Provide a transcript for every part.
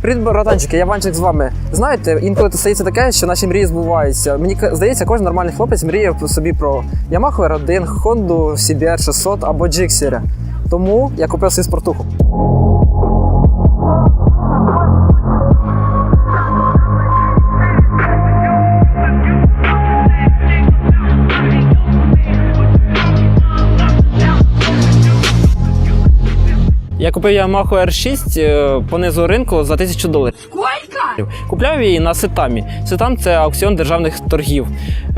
Привіт, братанчики, я Ванчик з вами. Знаєте, інколи то стається таке, що наші мрії збуваються. Мені здається, кожен нормальний хлопець мріє собі про Yamaha R1, Honda CBR 600 або Gixxer. Тому я купив свою спортуху. Я купив Yamaha R6 е, по низу ринку за 1000 доларів. Скільки? Купляв її на Сетамі. Сетам це аукціон державних торгів.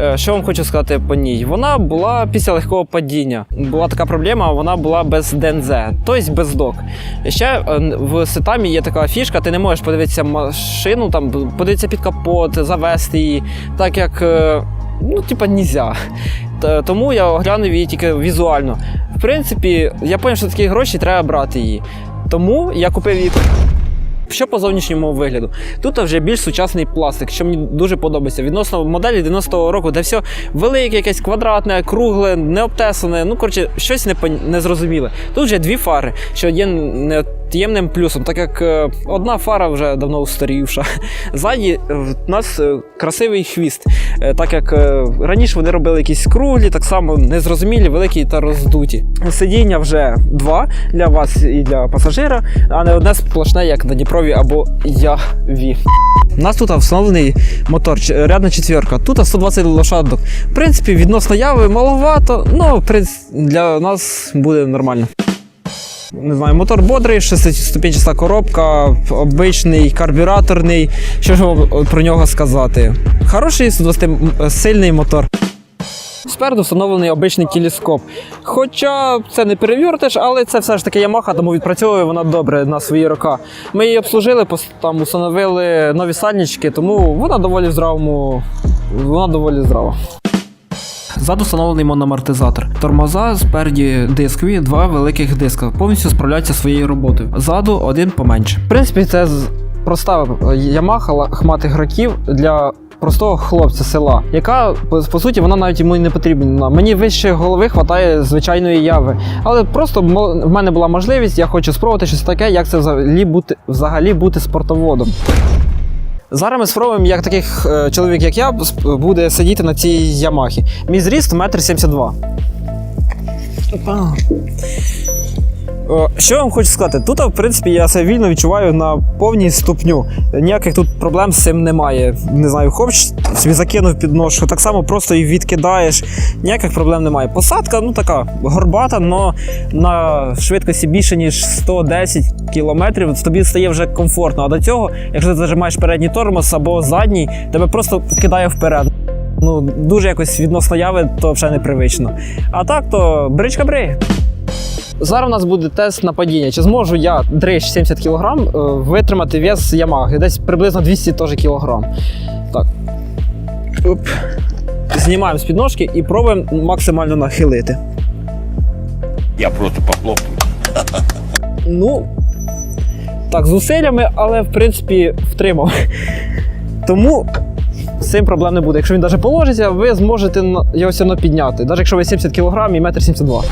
Е, Що вам хочу сказати по ній? Вона була після легкого падіння. Була така проблема, вона була без ДНЗ, тобто без док. Ще е, в Сетамі є така фішка, ти не можеш подивитися машину, там подивитися під капот, завести її, так як. Ну, типа. Т- Тому я оглянув її тільки візуально. В принципі, я зрозумів, що такі гроші треба брати її. Тому я купив її. Що по зовнішньому вигляду? Тут вже більш сучасний пластик, що мені дуже подобається. Відносно моделі 90-го року, де все велике, якесь квадратне, кругле, необтесане. Ну, коротше, щось не, незрозуміле. Тут вже дві фари, що є неот'ємним плюсом, так як е, одна фара вже давно устарівша. Ззаді е, в нас е, красивий хвіст, так як раніше вони робили якісь круглі, так само незрозумілі, великі та роздуті. Сидіння вже два для вас і для пасажира, а не одне сплошне, як на Дніпрові або Яві. У нас тут встановлений мотор, рядна четверка. Тут 120 лошадок. В принципі, відносно яви маловато, але в для нас буде нормально. Не знаю, мотор бодрий, шестиступенчаста коробка, обичний, карбюраторний. Що ж про нього сказати? Хороший 120 сильний мотор. Спереду встановлений обичний телескоп. Хоча це не перевертиш, але це все ж таки Yamaha, тому відпрацьовує вона добре на свої роки. Ми її обслужили, там установили нові сальнички, тому вона доволі здравому. Вона доволі здрава. Ззаду встановлений мономартизатор. Тормоза спереді дискові, два великих диска. Повністю справляються своєю роботою. Ззаду один поменше. В принципі, це проста Ямаха лахматих граків для. Простого хлопця села, яка по, суті вона навіть йому не потрібна. Мені вище голови хватає звичайної яви. Але просто в мене була можливість, я хочу спробувати щось таке, як це взагалі бути, взагалі бути спортоводом. Зараз ми спробуємо, як таких е, чоловік, як я, буде сидіти на цій Ямахі. Мій зріст 1,72 м. О, Що я вам хочу сказати? Тут, в принципі, я себе вільно відчуваю на повній ступню. Ніяких тут проблем з цим немає. Не знаю, хоч собі закинув під ножку, так само просто і відкидаєш. Ніяких проблем немає. Посадка, ну така горбата, але на швидкості більше, ніж 110 кілометрів, тобі стає вже комфортно. А до цього, якщо ти зажимаєш передній тормоз або задній, тебе просто кидає вперед. Ну, дуже якось відносно яви, то взагалі непривично. А так, то бричка брей. Зараз у нас буде тест на падіння. Чи зможу я дрищ 70 кг витримати вес Ямаги? Десь приблизно 200 теж кг. Так. Оп. Знімаємо з підножки і пробуємо максимально нахилити. Я просто похлопаю. Ну, так, з зусиллями, але в принципі втримав. Тому з цим проблем не буде. Якщо він навіть положиться, ви зможете його все одно підняти. Навіть якщо ви 70 кг і 1,72 м.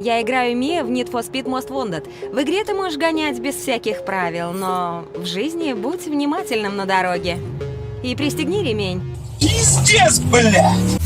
Я играю Мия в Need for Speed Most Wanted. В игре ты можешь гонять без всяких правил, но в жизни будь внимательным на дороге. И пристегни ремень. Пиздец, блядь!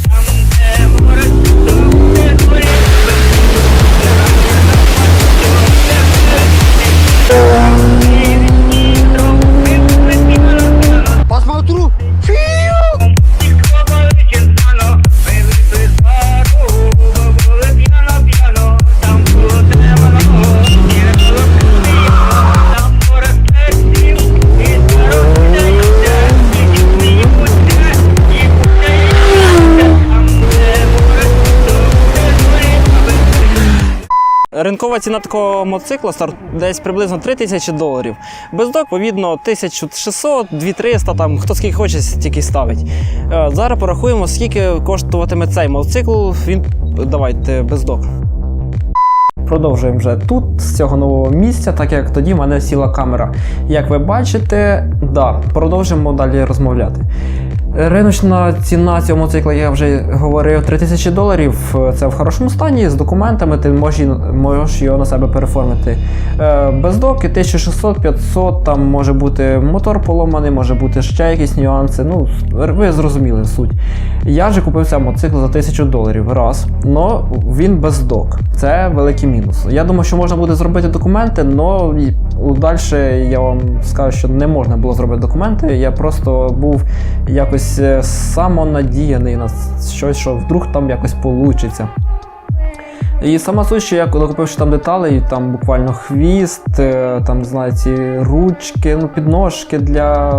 Ринкова ціна такого мотоцикла десь приблизно 3 тисячі доларів. Бездок, відповідно, 1600, 2300, там хто скільки хоче, стільки ставить. Е, Зараз порахуємо, скільки коштуватиме цей мотоцикл. Він давайте бездок. Продовжуємо вже тут, з цього нового місця, так як тоді в мене сіла камера. Як ви бачите, да, продовжимо далі розмовляти. Риночна ціна цього мотоцикла, я вже говорив, 3000 доларів. Це в хорошому стані, з документами, ти можеш, його на себе переформити. Е, Без доки 1600-500, там може бути мотор поломаний, може бути ще якісь нюанси. Ну, ви зрозуміли суть. Я вже купив цей мотоцикл за 1000 доларів раз, але він без док. Це великий мінус. Я думаю, що можна буде зробити документи, але далі я вам скажу, що не можна було зробити документи. Я просто був якось е, самонадіяний на щось, що вдруг там якось вийде. І сама суть, що я коли купив там деталей, там буквально хвіст, е, там знаєте, ручки, ну, підножки для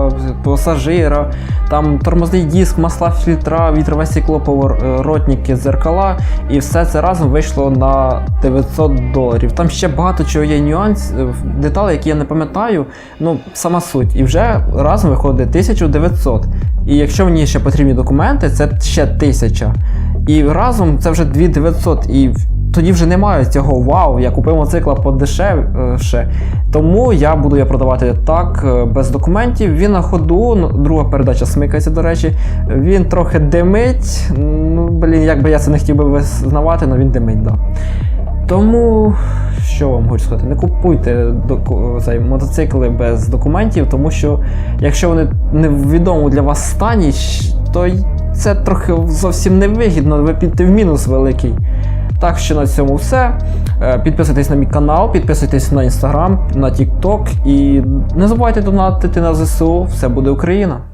пасажира, там тормозний диск, масла фільтра, вітрове стекло, поворотники, зеркала. І все це разом вийшло на 900 доларів. Там ще багато чого є нюанс, е, деталей, які я не пам'ятаю. Ну, сама суть. І вже разом виходить 1900. І якщо мені ще потрібні документи, це ще 1000. І разом це вже 2900. І тоді вже немає цього вау, я купив мотоцикла подешевше. Тому я буду його продавати так, е, без документів. Він на ходу, ну, друга передача смикається, до речі. Він трохи димить. Ну, блін, як би я це не хотів би визнавати, але він димить, да. Тому, що вам хочу сказати, не купуйте доку- цей, мотоцикли без документів, тому що якщо вони не в для вас стані, то це трохи зовсім невигідно, ви підете в мінус великий. Так що на цьому все. Е, Підписуйтесь на мій канал, підписуйтесь на інстаграм, на тікток і не забувайте донатити на ЗСУ. Все буде Україна!